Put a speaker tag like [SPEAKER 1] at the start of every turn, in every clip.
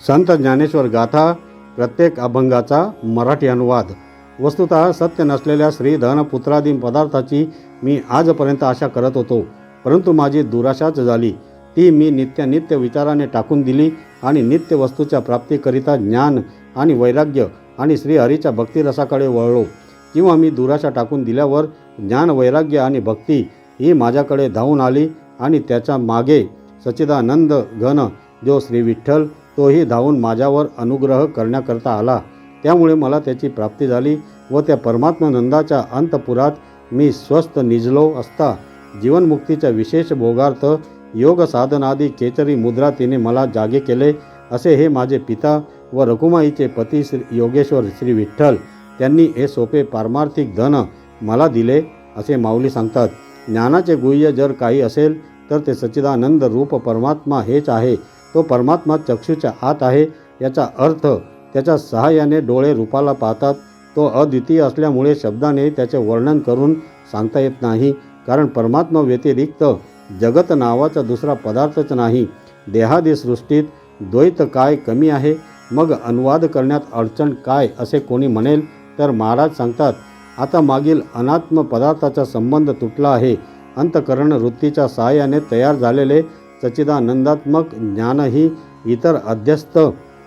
[SPEAKER 1] संत ज्ञानेश्वर गाथा प्रत्येक अभंगाचा मराठी अनुवाद. वस्तुत सत्य नसलेल्या श्री धनपुत्रादी पदार्थाची मी आजपर्यंत आशा करत होतो परंतु माझी दुराशाच झाली. ती मी नित्य नित्य विचाराने टाकून दिली आणि नित्य वस्तूच्या प्राप्तीकरिता ज्ञान आणि वैराग्य आणि श्रीहरीच्या भक्तिरसाकडे वळलो. किंवा मी दुराशा टाकून दिल्यावर ज्ञान वैराग्य आणि भक्ती ही माझ्याकडे धावून आली आणि त्याच्यामागे सच्चिदानंद घन जो श्री विठ्ठल तोही धावून माझ्यावर अनुग्रह करण्याकरता आला. त्यामुळे मला त्याची प्राप्ती झाली व त्या परमात्मानंदाच्या अंतपुरात मी स्वस्थ निजलो असता. जीवनमुक्तीच्या विशेष भोगार्थ योग साधनादी केचरी मुद्रा तिने मला जागे केले असे हे माझे पिता व रघुमाईचे पती श्री योगेश्वर श्री विठ्ठल त्यांनी हे सोपे पारमार्थिक धन मला दिले असे माऊली सांगतात. ज्ञानाचे गुह्य जर काही असेल तर ते सच्चिदानंद रूप परमात्मा हेच आहे. तो परमात्मा चक्षूच्या आत आहे याचा अर्थ त्याच्या सहाय्याने डोळे रूपाला पाहतात. तो अद्वितीय असल्यामुळे शब्दाने त्याचे वर्णन करून सांगता येत नाही कारण परमात्मा व्यतिरिक्त जगत नावाचा दुसरा पदार्थच नाही. देहादी सृष्टीत द्वैत काय कमी आहे? मग अनुवाद करण्यात अडचण काय असे कोणी म्हणेल? तर महाराज सांगतात आता मागील अनात्म पदार्थाचा संबंध तुटला आहे. अंतकरण वृत्तीच्या सहाय्याने तयार झालेले सच्चिदानंदात्मक ज्ञानही इतर अध्यस्त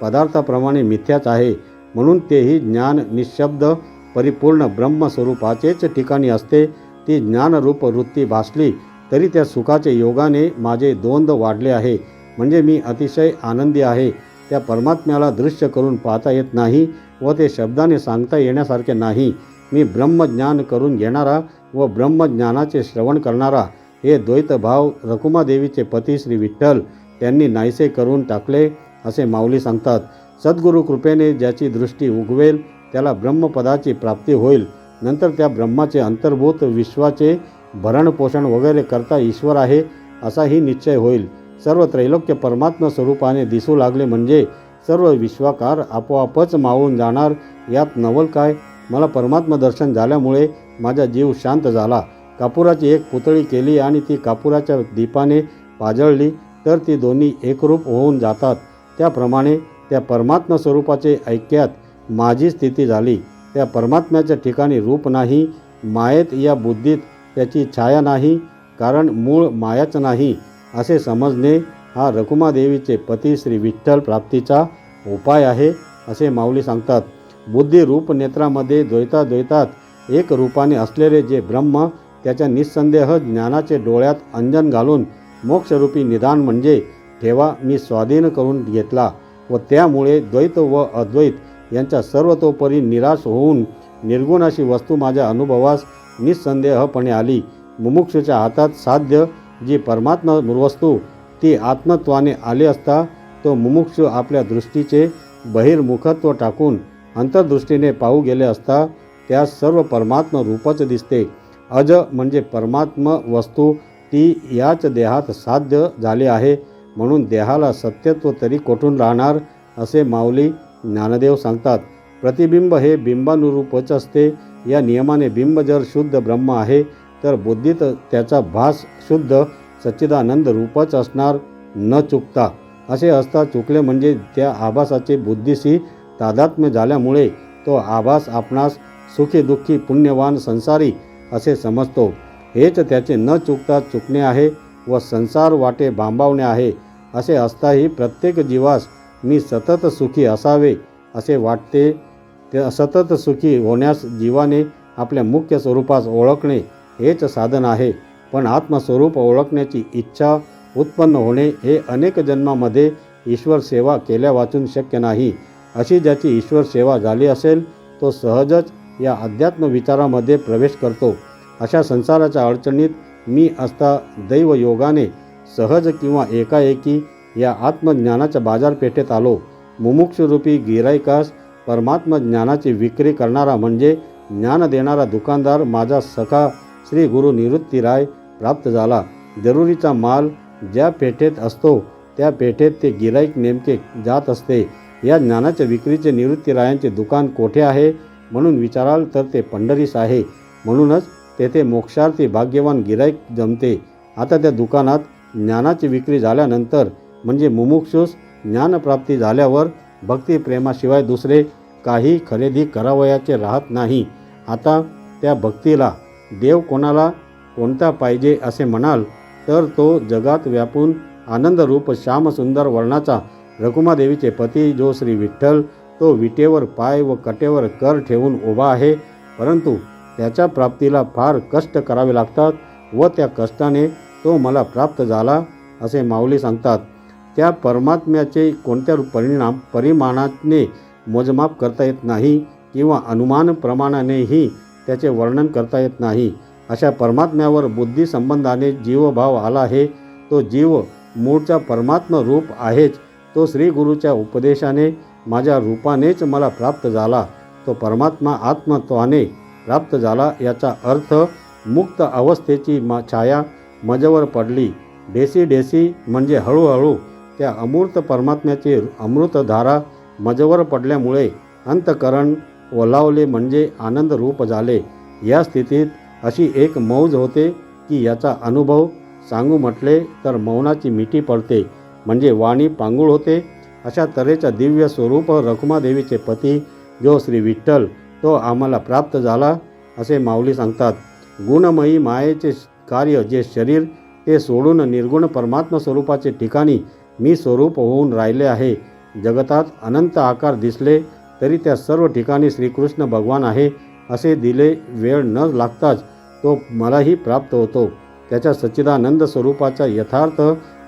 [SPEAKER 1] पदार्थाप्रमाणे मिथ्याच आहे. म्हणून तेही ज्ञान निशब्द परिपूर्ण ब्रह्मस्वरूपाचेच ठिकाणी असते. ती ज्ञानरूप वृत्ती भासली तरी त्या सुखाचे योगाने माझे द्वंद वाढले आहे. म्हणजे मी अतिशय आनंदी आहे. त्या परमात्म्याला दृश्य करून पाहता येत नाही व ते शब्दाने सांगता येण्यासारखे नाही. मी ब्रह्मज्ञान करून घेणारा व ब्रह्मज्ञानाचे श्रवण करणारा हे द्वैतभाव रकुमादेवीचे पती श्री विठ्ठल त्यांनी नाहीसे करून टाकले असे माऊली सांगतात. सद्गुरू कृपेने ज्याची दृष्टी उगवेल त्याला ब्रह्मपदाची प्राप्ती होईल. नंतर त्या ब्रह्माचे अंतर्भूत विश्वाचे भरणपोषण वगैरे करता ईश्वर आहे असाही निश्चय होईल. सर्व त्रैलोक्य परमात्मा स्वरूपाने दिसू लागले म्हणजे सर्व विश्वाकार आपोआपच मावळून जाणार यात नवल काय? मला परमात्मा दर्शन झाल्यामुळे माझा जीव शांत झाला. कापुराची एक पुतळी केली आणि ती कापुराच्या दीपाने पाजळली तर ती दोन्ही एकरूप होऊन जातात. त्याप्रमाणे त्या परमात्मा स्वरूपाचे ऐक्यात माझी स्थिती झाली. त्या परमात्म्याच्या ठिकाणी रूप नाही मायेत या बुद्धीत त्याची छाया नाही कारण मूळ मायाच नाही असे समजणे हा रकुमादेवीचे पती श्री विठ्ठल प्राप्तीचा उपाय आहे असे माऊली सांगतात. बुद्धी रूप नेत्रामध्ये द्वैताद्वैतात एक रूपाने असलेले जे ब्रह्म त्याच्या निस्संदेह ज्ञानाचे डोळ्यात अंजन घालून मोक्षरूपी निदान म्हणजे ठेवा मी स्वाधीन करून घेतला व त्यामुळे द्वैत व अद्वैत यांच्या सर्वतोपरी निराश होऊन निर्गुण अशी वस्तू माझ्या अनुभवास निस्संदेहपणे आली. मुमुक्षूच्या हातात साध्य जी परमात्मा वस्तू ती आत्मत्वाने आली असता तो मुमुक्षू आपल्या दृष्टीचे बहिर्मुखत्व टाकून अंतर्दृष्टीने पाहू गेले असता त्यास सर्व परमात्मा रूपच दिसते. अज म्हणजे परमात्म वस्तू ती याच देहात साध्य झाली आहे. म्हणून देहाला सत्यत्व तरी कोठून राहणार? असे माऊली ज्ञानदेव सांगतात. प्रतिबिंब हे बिंबानुरूपच असते. या नियमाने बिंब जर शुद्ध ब्रह्म आहे तर बुद्धीत त्याचा भास शुद्ध सच्चिदानंद रूपच असणार. न चुकता. असे असता चुकले म्हणजे त्या आभासाचे बुद्धीशी तादात्म्य झाल्यामुळे तो आभास आपणास सुखी दुःखी पुण्यवान संसारी असे समजतो. हेच त्याचे न चुकता चुकणे आहे व संसार वाटे बांबावणे आहे. असे असताही प्रत्येक जीवास मी सतत सुखी असावे असे वाटते. ते सतत सुखी होण्यास जीवाने आपल्या मुख्य स्वरूपास ओळखणे हेच साधन आहे. पण आत्मस्वरूप ओळखण्याची इच्छा उत्पन्न होणे हे अनेक जन्मामध्ये ईश्वर सेवा केल्या वाचून शक्य नाही. अशी ज्याची ईश्वर सेवा झाली असेल तो सहजच या अध्यात्म विचारामध्ये प्रवेश करतो. अशा संसाराच्या अडचणीत मी असता दैव योगाने सहज किंवा एकाएकी या आत्मज्ञानाच्या बाजारपेठेत आलो. मुमुक्षरूपी गिरायकास परमात्म ज्ञानाची विक्री करणारा म्हणजे ज्ञान देणारा दुकानदार माझा सखा श्री गुरु निवृत्ती राय प्राप्त झाला. जरुरीचा माल ज्या पेठेत असतो त्या पेठेत ते गिराईक नेमके जात असते. या ज्ञानाच्या विक्रीचे निवृत्तीरायांचे दुकान कोठे आहे? म्हणून विचाराल तर ते पंढरीस आहे. म्हणूनच तेथे मोक्षार्थी भाग्यवान गिराईक जमते. आता त्या दुकानात ज्ञानाची विक्री झाल्यानंतर म्हणजे मुमुक्षूस ज्ञानप्राप्ती झाल्यावर भक्तीप्रेमाशिवाय दुसरे काही खरेदी करावयाचे राहत नाही. आता त्या भक्तीला देव कोणाला कोणता पाहिजे असे म्हणाल तर तो जगात व्यापून आनंदरूप श्यामसुंदर वर्णाचा रकुमादेवीचे पती जो श्री विठ्ठल तो विटेवर पाय व कटेवर कर ठेवून उभा आहे. परंतु त्याच्या प्राप्तीला फार कष्ट करावे लागतात व त्या कष्टाने तो मला प्राप्त झाला असे माऊली सांगतात. त्या परमात्म्याचे कोणत्या परिणाम परिमाणाने मोजमाप करता येत नाही किंवा अनुमान प्रमाणानेही त्याचे वर्णन करता येत नाही? अशा परमात्म्यावर बुद्धिसंबंधाने जीवभाव आला आहे. तो जीव मूळचा परमात्म रूप आहेच. तो श्री गुरुच्या उपदेशाने माझ्या रूपानेच मला प्राप्त झाला. तो परमात्मा आत्मत्वाने प्राप्त झाला याचा अर्थ मुक्त अवस्थेची मा छाया मजवर पडली. डेसी डेसी म्हणजे हळूहळू त्या अमूर्त परमात्म्याची अमृतधारा मजवर पडल्यामुळे अंतकरण ओलावले म्हणजे आनंद रूप झाले. या स्थितीत अशी एक मौज होते की याचा अनुभव सांगू म्हटले तर मौनाची मिठी पडते. म्हणजे वाणी पांगुळ होते अशा तऱ्हेच्या दिव्य स्वरूप रखुमादेवीचे पती जो श्री विठ्ठल तो आम्हाला प्राप्त झाला असे माऊली सांगतात. गुणमयी मायेचे कार्य जे शरीर ते सोडून निर्गुण परमात्मा स्वरूपाचे ठिकाणी मी स्वरूप होऊन राहिले आहे. जगतात अनंत आकार दिसले तरी त्या सर्व ठिकाणी श्रीकृष्ण भगवान आहे असे दिले वेळ न लागताच तो मलाही प्राप्त होतो. त्याच्या सच्चिदानंद स्वरूपाचा यथार्थ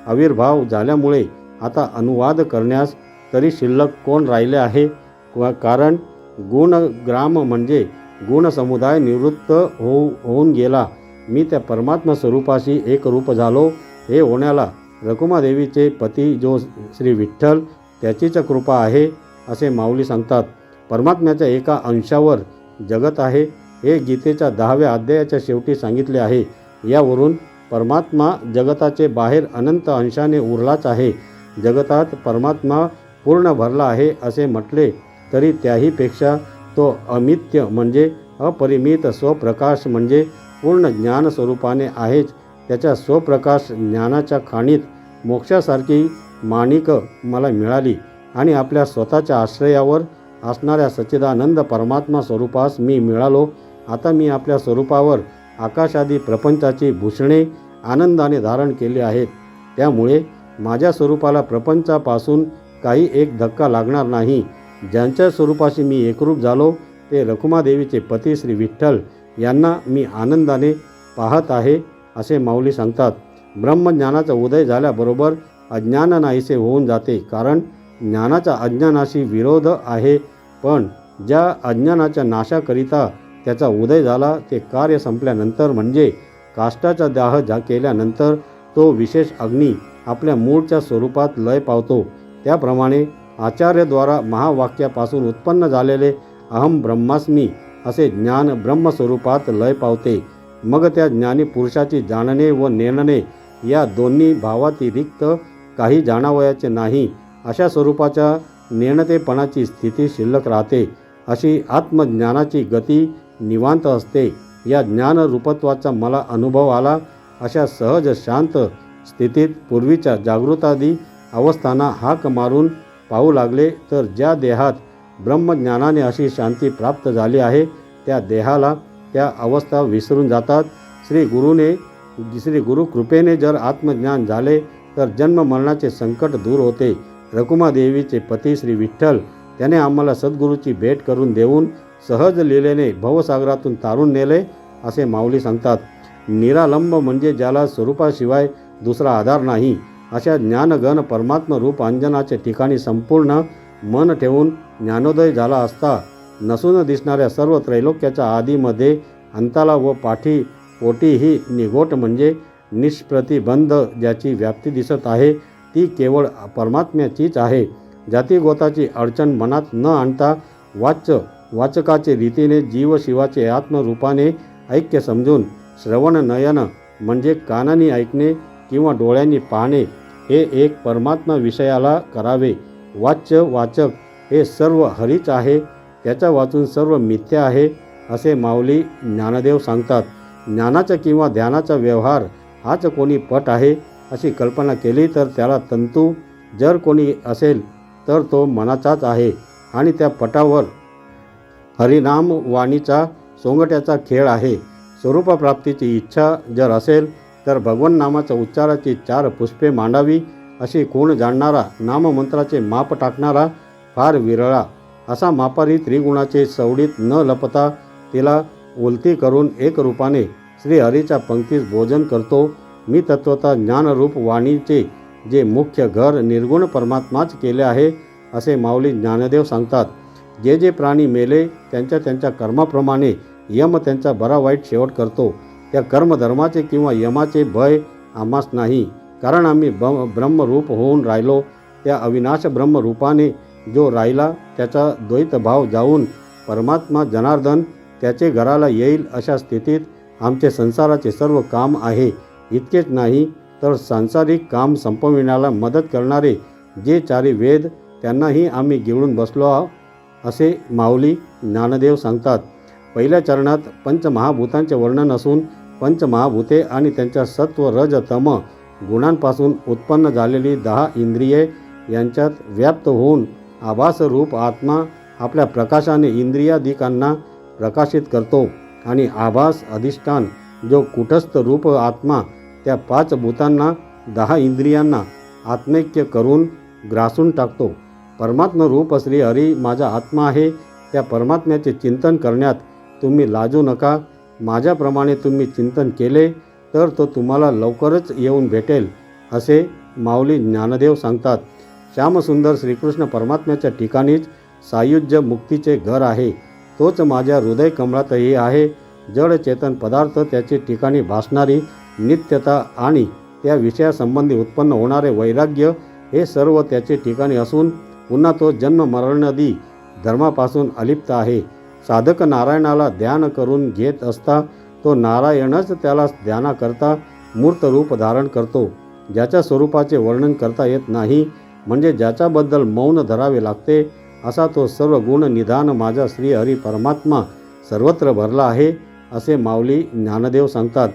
[SPEAKER 1] आविर्भाव झाल्यामुळे आता अनुवाद करण्यास तरी शिल्लक कोण राहिले आहे? व कारण गुणग्राम म्हणजे गुणसमुदाय निवृत्त होऊ होऊन गेला. मी त्या परमात्मा स्वरूपाशी एकरूप झालो. हे होण्याला रकुमादेवीचे पती जो श्री विठ्ठल त्याचीच कृपा आहे असे माऊली सांगतात. परमात्म्याच्या एका अंशावर जगत आहे. हे गीतेच्या दहाव्या अध्यायाच्या शेवटी सांगितले आहे. यावरून परमात्मा जगताचे बाहेर अनंत अंशाने उरलाच आहे. जगतात परमात्मा पूर्ण भरला आहे असे म्हटले तरी त्याहीपेक्षा तो अमित्य म्हणजे अपरिमित स्वप्रकाश म्हणजे पूर्ण ज्ञान स्वरूपाने आहेच. त्याच्या स्वप्रकाश ज्ञानाच्या खाणीत मोक्षासारखी माणिक मला मिळाली आणि आपल्या स्वतःच्या आश्रयावर असणाऱ्या सच्चिदानंद परमात्मा स्वरूपास मी मिळालो. आता मी आपल्या स्वरूपावर आकाशादी प्रपंचाची भूषणे आनंदाने धारण केली आहेत. त्यामुळे माझ्या स्वरूपाला प्रपंचापासून काही एक धक्का लागणार नाही. ज्यांच्या स्वरूपाशी मी एकरूप झालो ते रखुमादेवीचे पती श्री विठ्ठल यांना मी आनंदाने पाहत आहे असे माऊली सांगतात. ब्रह्मज्ञानाचा उदय झाल्याबरोबर अज्ञान नाहीसे होऊन जाते कारण ज्ञानाचा अज्ञानाशी विरोध आहे. पण ज्या अज्ञानाच्या नाशाकरिता त्याचा उदय झाला ते कार्य संपल्यानंतर म्हणजे काष्टाचा दाह जा केल्यानंतर तो विशेष अग्नी आपल्या मूळच्या स्वरूपात लय पावतो. त्याप्रमाणे आचार्यद्वारा महावाक्यापासून उत्पन्न झालेले अहम ब्रह्मास्मी असे ज्ञान ब्रह्मस्वरूपात लय पावते. मग त्या ज्ञानी पुरुषाची जाणणे व नेणणे या दोन्ही भावातिरिक्त काही जाणावयाचे नाही. अशा स्वरूपाच्या नेणतेपणाची स्थिती शिल्लक राहते. अशी आत्मज्ञानाची गती निवांत असते. या ज्ञानरूपत्वाचा मला अनुभव आला. अशा सहज शांत स्थितीत पूर्वीच्या जागृतादी अवस्थांना हाक मारून पाहू लागले तर ज्या देहात ब्रह्मज्ञानाने अशी शांती प्राप्त झाली आहे त्या देहाला त्या अवस्था विसरून जातात. श्री गुरुने श्री गुरुकृपेने जर आत्मज्ञान झाले तर जन्म मरणाचे संकट दूर होते. रकुमादेवीचे पती श्री विठ्ठल त्याने आम्हाला सद्गुरूची भेट करून देऊन सहज लिलेने भवसागरातून तारून नेले असे माऊली सांगतात. निरालंब म्हणजे ज्याला स्वरूपाशिवाय दुसरा आधार नाही. अशा ज्ञानगण परमात्म रूप अंजनाच्या ठिकाणी संपूर्ण मन ठेवून ज्ञानोदय झाला असता नसून दिसणाऱ्या सर्व त्रैलोक्याच्या आधीमध्ये अंताला व पाठी पोटीही निगोट म्हणजे निष्प्रतिबंध ज्याची व्याप्ती दिसत आहे ती केवळ परमात्म्याचीच आहे. जातीगोताची अडचण मनात न आणता वाच्य वाचकाचे रीतीने जीवशिवाचे आत्मरूपाने ऐक्य समजून श्रवण नयन म्हणजे कानाने ऐकणे किंवा डोळ्यांनी पाहणे हे एक परमात्मा विषयाला करावे. वाच्य वाचक हे सर्व हरीच आहे त्याच्या वाचून सर्व मिथ्या आहे असे माऊली ज्ञानदेव सांगतात. ज्ञानाचा किंवा ध्यानाचा व्यवहार हाच कोणी पट आहे अशी कल्पना केली तर त्याला तंतू जर कोणी असेल तर तो मनाचाच आहे आणि त्या पटावर हरिनाम वाणीचा सोंगट्याचा खेळ आहे. स्वरूपप्राप्तीची इच्छा जर असेल तर भगवन नामाच्या उच्चाराची चार पुष्पे मांडावी अशी कोण जाणणारा नाममंत्राचे माप टाकणारा फार विरळा. असा मापारी त्रिगुणाचे सवडीत न लपता तिला उलती करून एक रूपाने श्रीहरीच्या पंक्तीस भोजन करतो. मी तत्वता ज्ञानरूप वाणीचे जे मुख्य घर निर्गुण परमात्माच केले आहे असे माऊली ज्ञानदेव सांगतात. जे जे प्राणी मेले त्यांच्या त्यांच्या कर्माप्रमाणे यम त्यांचा बरा वाईट शेवट करतो. त्या कर्मधर्माचे किंवा यमाचे भय आम्हास नाही. कारण आम्ही ब ब्रह्मरूप होऊन राहिलो. त्या अविनाश ब्रह्मरूपाने जो राहिला त्याचा द्वैतभाव जाऊन परमात्मा जनार्दन त्याचे घराला येईल अशा स्थितीत आमचे संसाराचे सर्व काम आहे. इतकेच नाही तर सांसारिक काम संपविण्याला मदत करणारे जे चारी वेद त्यांनाही आम्ही गिळून बसलो आहो असे माऊली ज्ञानदेव सांगतात. पहिल्या चरणात पंचमहाभूतांचे वर्णन असून पंचमहाभूते आणि त्यांच्या सत्व रजतम गुणांपासून उत्पन्न झालेली दहा इंद्रिये यांच्यात व्याप्त होऊन आभास रूप आत्मा आपल्या प्रकाशाने इंद्रियादिकांना प्रकाशित करतो आणि आभास अधिष्ठान जो कुटस्थ रूप आत्मा त्या पाच भूतांना दहा इंद्रियांना आत्मैक्य करून ग्रासून टाकतो. परमात्म रूप श्री हरी माझा आत्मा आहे त्या परमात्म्याचे चिंतन करण्यात तुम्ही लाजू नका. माझ्याप्रमाणे तुम्ही चिंतन केले तर तो तुम्हाला लवकरच येऊन भेटेल असे माऊली ज्ञानदेव सांगतात. श्यामसुंदर श्रीकृष्ण परमात्म्याच्या ठिकाणीच सायुज्य मुक्तीचे घर आहे. तोच माझ्या हृदय कमळातही आहे. जड चेतन पदार्थ त्याचे ठिकाणी भासणारी नित्यता आणि त्या विषयासंबंधी उत्पन्न होणारे वैराग्य हे सर्व त्याचे ठिकाणी असून पुन्हा तो जन्म मरणादी धर्मापासून अलिप्त आहे. साधक नारायणाला ध्यान करून घेत असता तो नारायणच त्याला ध्यानाकरता मूर्त रूप धारण करतो. ज्याच्या स्वरूपाचे वर्णन करता येत नाही म्हणजे ज्याच्याबद्दल मौन धरावे लागते असा तो सर्व गुण निधान माझा श्री हरी परमात्मा सर्वत्र भरला आहे असे माऊली ज्ञानदेव सांगतात.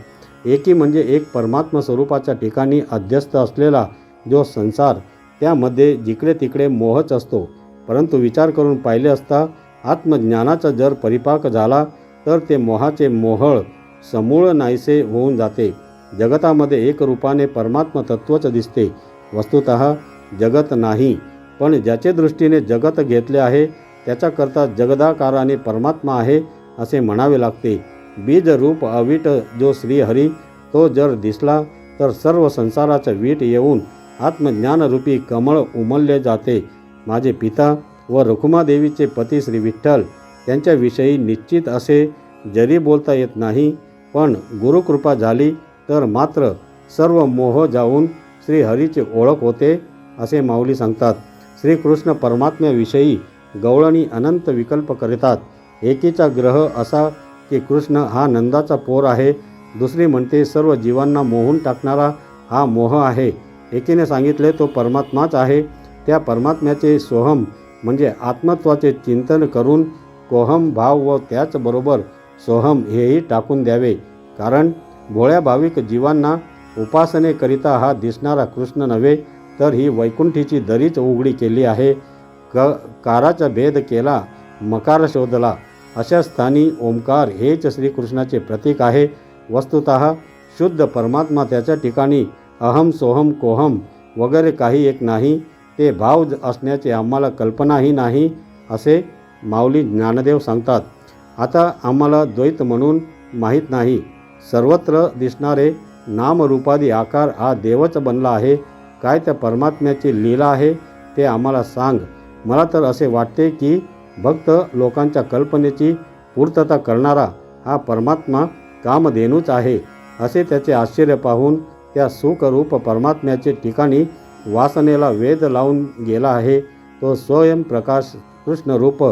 [SPEAKER 1] एकी म्हणजे एक परमात्मा स्वरूपाच्या ठिकाणी अध्यस्त असलेला जो संसार त्यामध्ये जिकडे तिकडे मोहच असतो. परंतु विचार करून पाहिले असता आत्मज्ञानाचा जर परिपाक झाला तर ते मोहाचे मोहळ समूळ नाहीसे होऊन जाते. जगतामध्ये एक रूपाने परमात्मा तत्वच दिसते. वस्तुत जगत नाही पण ज्याचे दृष्टीने जगत घेतले आहे त्याच्याकरता जगदाकाराने परमात्मा आहे असे म्हणावे लागते. बीज रूप अवीट जो श्रीहरी तो जर दिसला तर सर्व संसाराचं वीट येऊन आत्मज्ञानरूपी कमळ उमलले जाते. माझे पिता व रुक्मादेवीचे पती श्री विठ्ठल यांच्याविषयी निश्चित असे जरी बोलता येत नाही पण गुरुकृपा झाली तर मात्र सर्व मोह जाऊन श्रीहरीची ओळख होते असे माऊली सांगतात. श्रीकृष्ण परमात्म्याविषयी गवळणी अनंत विकल्प करतात. एकीचा ग्रह असा की कृष्ण हा नंदाचा पोर आहे दुसरी म्हणते सर्व जीवांना मोहून टाकणारा हा मोह आहे. एकीने सांगितले तो परमात्माच आहे त्या परमात्म्याचे सोहम म्हणजे आत्मत्वाचे चिंतन करून कोहम भाव व त्याचबरोबर सोहम हेही टाकून द्यावे. कारण भोळ्या भाविक जीवांना उपासनेकरिता हा दिसणारा कृष्ण नव्हे तर ही वैकुंठीची दरीच उघडी केली आहे. क काराचा भेद केला मकार शोधला. अशा स्थानी ओंकार हेच श्रीकृष्णाचे प्रतीक आहे. वस्तुत शुद्ध परमात्मा त्याच्या ठिकाणी अहम सोहम कोहम वगैरे काही एक नाही ते भाव ज- असण्याची आम्हाला कल्पनाही नाही असे माऊली ज्ञानदेव सांगतात. आता आम्हाला द्वैत म्हणून माहीत नाही. सर्वत्र दिसणारे नामरूपादी आकार हा देवच बनला आहे. काय त्या परमात्म्याची लीला आहे ते आम्हाला सांग. मला तर असे वाटते की भक्त लोकांच्या कल्पनेची पूर्तता करणारा हा परमात्मा कामधेनूच आहे असे त्याचे आश्चर्य पाहून त्या सुखरूप परमात्म्याचे ठिकाणी वासनेला वेध लावून गेला आहे. तो स्वयंप्रकाश कृष्णरूप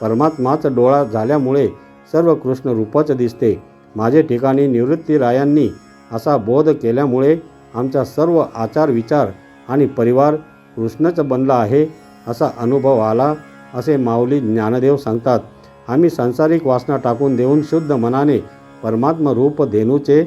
[SPEAKER 1] परमात्माच डोळा झाल्यामुळे सर्व कृष्णरूपच दिसते. माझे ठिकाणी निवृत्तीरायांनी असा बोध केल्यामुळे आमचा सर्व आचार विचार आणि परिवार कृष्णच बनला आहे असा अनुभव आला असे माऊली ज्ञानदेव सांगतात. आम्ही सांसारिक वासना टाकून देऊन शुद्ध मनाने परमात्म रूप धेनूचे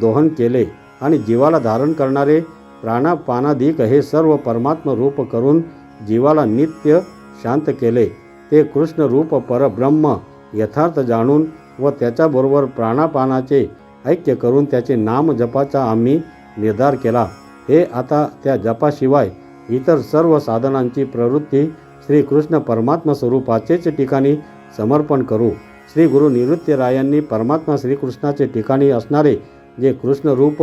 [SPEAKER 1] दोहन केले आणि जीवाला धारण करणारे प्राणापानादिक हे सर्व परमात्म रूप करून जीवाला नित्य शांत केले. ते कृष्ण रूप परब्रह्म यथार्थ जाणून व त्याच्याबरोबर प्राणापानाचे ऐक्य करून त्याचे नाम जपाचा आम्ही निर्धार केला. हे आता त्या जपाशिवाय इतर सर्व साधनांची प्रवृत्ती श्रीकृष्ण परमात्मा स्वरूपाचेच ठिकाणी समर्पण करू. श्री गुरु निवृत्तीरायांनी परमात्मा श्रीकृष्णाचे ठिकाणी असणारे जे कृष्णरूप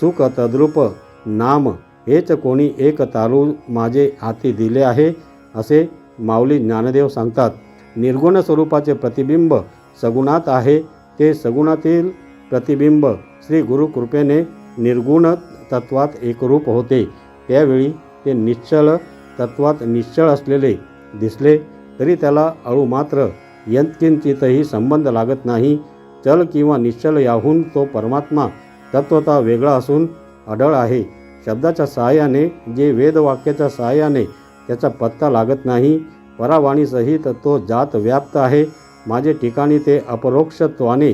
[SPEAKER 1] सुख तद्रूप नाम हेच कोणी एक तालू माझे हाती दिले आहे असे माऊली ज्ञानदेव सांगतात. निर्गुण स्वरूपाचे प्रतिबिंब सगुणात आहे ते सगुणातील प्रतिबिंब श्री गुरुकृपेने निर्गुण तत्वात एकरूप होते. त्यावेळी ते निश्चल तत्वात निश्चळ असलेले दिसले तरी त्याला अळू मात्र यंतकिंचितही संबंध लागत नाही. चल किंवा निश्चल याहून तो परमात्मा तत्वता वेगळा असून अढळ आहे. शब्दाच्या सहाय्याने जे वेदवाक्याच्या सहाय्याने त्याचा पत्ता लागत नाही परावाणीसहित तो जात व्याप्त आहे. माझे ठिकाणी ते अपरोक्षत्वाने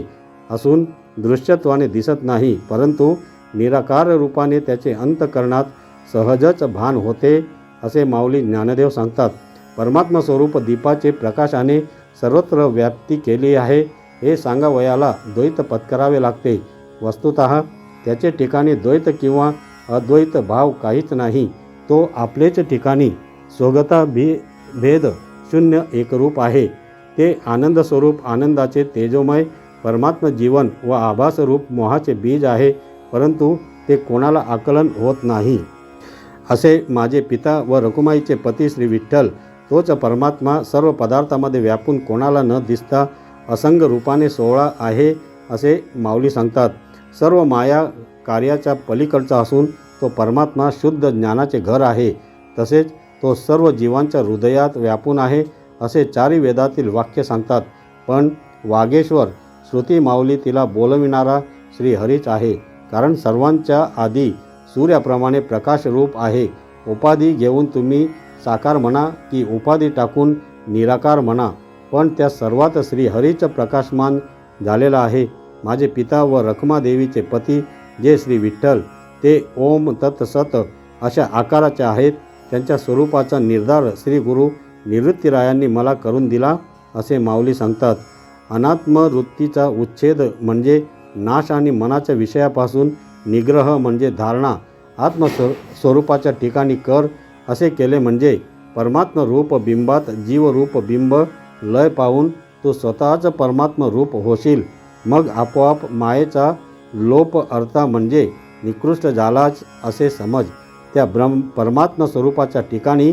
[SPEAKER 1] असून दृश्यत्वाने दिसत नाही परंतु निराकार रूपाने त्याचे अंतकरणात सहजच भान होते असे माऊली ज्ञानदेव सांगतात. परमात्मा स्वरूप दीपाचे प्रकाशाने सर्वत्र व्याप्ती केली आहे. हे सांगावयाला द्वैत पत्करावे लागते. वस्तुत त्याचे ठिकाणी द्वैत किंवा अद्वैत भाव काहीच नाही. तो आपलेच ठिकाणी स्वगता भी भेद शून्य एकरूप आहे. ते आनंद स्वरूप आनंदाचे तेजोमय परमात्म जीवन व आभास रूप मोहाचे बीज आहे परंतु ते कोणाला आकलन होत नाही. असे माझे पिता व रकुमाईचे पती श्री विठ्ठल तोच परमात्मा सर्व पदार्थामध्ये व्यापून कोणाला न दिसता असंग रूपाने सोहळा आहे असे माऊली सांगतात. सर्व माया कार्याच्या पलीकडचा असून तो परमात्मा शुद्ध ज्ञानाचे घर आहे. तसेच तो सर्व जीवांच्या हृदयात व्यापून आहे असे चारी वेदातील वाक्य सांगतात. पण वागेश्वर श्रुती माऊली तिला बोलविणारा श्री हरीच आहे. कारण सर्वांच्या आधी सूर्याप्रमाणे प्रकाशरूप आहे. उपाधी घेऊन तुम्ही साकार म्हणा की उपाधी टाकून निराकार म्हणा. पण त्या सर्वात श्रीहरीचं प्रकाशमान झालेला आहे. माझे पिता व रखमादेवीचे पती जे श्री विठ्ठल ते ओम तत्सत अशा आकाराचे आहेत. त्यांच्या स्वरूपाचा निर्धार श्री गुरु निवृत्तीरायांनी मला करून दिला असे माऊली सांगतात. अनात्मवृत्तीचा उच्छेद म्हणजे नाश आणि मनाच्या विषयापासून निग्रह म्हणजे धारणा आत्मस्व स्वरूपाच्या ठिकाणी कर असे केले म्हणजे परमात्म रूप बिंबात जीवरूप बिंब लय पाहून तू स्वतःच परमात्म रूप होशील. मग आपोआप मायेचा लोप अर्था म्हणजे निकृष्ट झालाच असे समज. त्या ब्रह्म परमात्मा स्वरूपाच्या ठिकाणी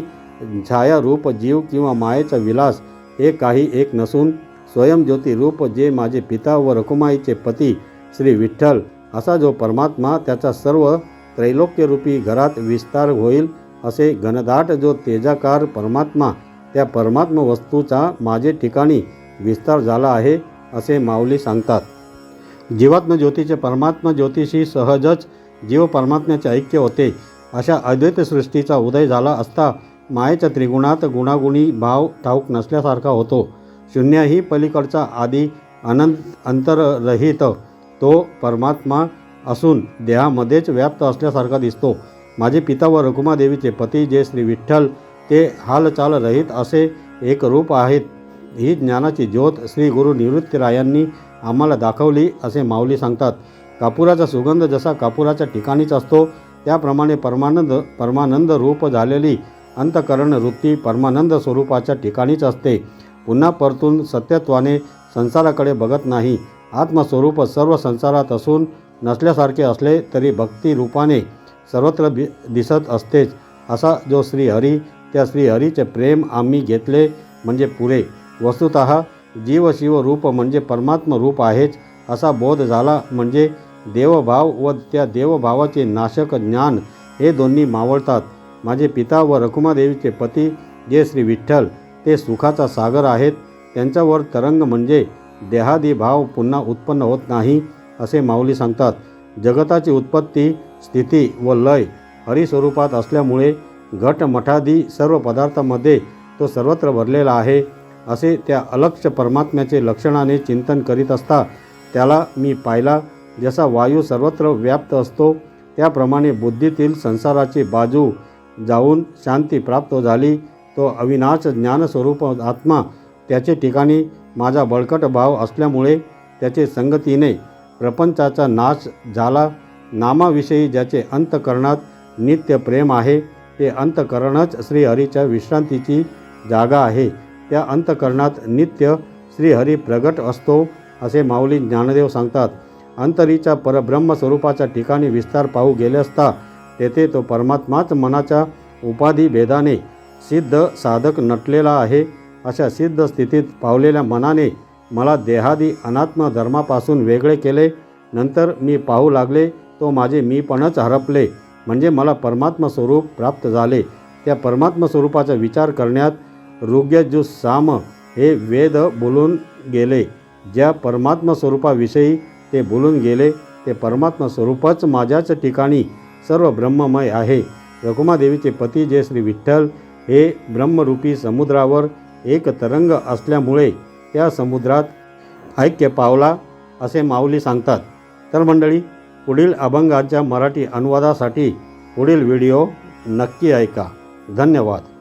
[SPEAKER 1] छायारूप जीव किंवा मायेचा विलास हे काही एक नसून स्वयंज्योती रूप जे माझे पिता व रकुमाईचे पती श्री विठ्ठल असा जो परमात्मा त्याचा सर्व त्रैलोक्यरूपी घरात विस्तार होईल असे घनदाट जो तेजाकार परमात्मा त्या परमात्मा वस्तूचा माझे ठिकाणी विस्तार झाला आहे असे माऊली सांगतात. जीवात्म ज्योतीचे परमात्मा ज्योतिषी सहजच जीव परमात्म्याचे ऐक्य होते. अशा अद्वैत सृष्टीचा उदय झाला असता मायेच्या त्रिगुणात गुणागुणी भाव ठाऊक नसल्यासारखा होतो. शून्यही पलीकडचा आदी अनंत अंतररहित तो परमात्मा असून देहामध्येच व्याप्त असल्यासारखा दिसतो. माझे पिता व रघुमादेवीचे पती जे श्री विठ्ठल ते हालचाल रहित असे एक रूप आहेत. ही ज्ञानाची ज्योत श्री गुरु निवृत्तीरायांनी आम्हाला दाखवली असे माऊली सांगतात. कापुराचा सुगंध जसा कापुराच्या ठिकाणीच असतो त्याप्रमाणे परमानंद परमानंद रूप झालेली अंतकरण वृत्ती परमानंद स्वरूपाच्या ठिकाणीच असते. पुन्हा परतून सत्यत्वाने संसाराकडे बघत नाही. आत्मस्वरूप सर्व संसारात असून नसल्यासारखे असले तरी भक्तिरूपाने सर्वत्र बि दिसत असतेच असा जो श्रीहरी त्या श्रीहरीचे प्रेम आम्ही घेतले म्हणजे पुरे. वस्तुत जीव शिव रूप म्हणजे परमात्म रूप आहेच असा बोध झाला म्हणजे देवभाव व त्या देवभावाचे नाशक ज्ञान हे दोन्ही मावळतात. माझे पिता व रखुमादेवीचे पती जे श्री विठ्ठल ते सुखाचा सागर आहेत. त्यांच्यावर तरंग म्हणजे देहादी भाव पुन्हा उत्पन्न होत नाही असे माऊली सांगतात. जगताची उत्पत्ती स्थिती व लय हरिस्वरूपात असल्यामुळे घट मठादी सर्व पदार्थामध्ये तो सर्वत्र भरलेला आहे. असे त्या अलक्ष परमात्म्याचे लक्षणाने चिंतन करीत असता त्याला मी पाहिला जसा वायू सर्वत्र व्याप्त असतो त्याप्रमाणे बुद्धीतील संसाराची बाजू जाऊन शांती प्राप्त झाली तो अविनाश ज्ञानस्वरूप आत्मा त्याचे ठिकाणी माझा बळकट भाव असल्यामुळे त्याचे संगतीने प्रपंचाचा नाश झाला. नामाविषयी ज्याचे अंतकरणात नित्य प्रेम आहे ते अंतकरणच श्रीहरीच्या विश्रांतीची जागा आहे. त्या अंतकरणात नित्य श्रीहरी प्रगट असतो असे माऊली ज्ञानदेव सांगतात. अंतरीच्या परब्रह्म स्वरूपाच्या ठिकाणी विस्तार पाहू गेले असता तेथे तो परमात्माच मनाच्या उपाधी भेदाने सिद्ध साधक नटलेला आहे. अशा सिद्ध स्थितीत पावलेल्या मनाने मला देहादी अनात्म धर्मापासून वेगळे केले. नंतर मी पाहू लागले तो माझे मीपणच हरपले. म्हणजे मला परमात्मा स्वरूप प्राप्त झाले. त्या परमात्मा स्वरूपाचा विचार करण्यात ऋग्यजु साम हे वेद बोलून गेले ज्या परमात्मा स्वरूपाविषयी ते बोलून गेले ते परमात्मा स्वरूपच माझ्याच ठिकाणी सर्व ब्रह्ममय आहे. रकुमादेवीचे पती जे श्री विठ्ठल हे ब्रह्मरूपी समुद्रावर एक तरंग असल्यामुळे त्या समुद्रात ऐक्य पावला असे माऊली सांगतात. तर मंडळी पुढील अभंगाच्या मराठी अनुवादासाठी पुढील व्हिडिओ नक्की ऐका. धन्यवाद.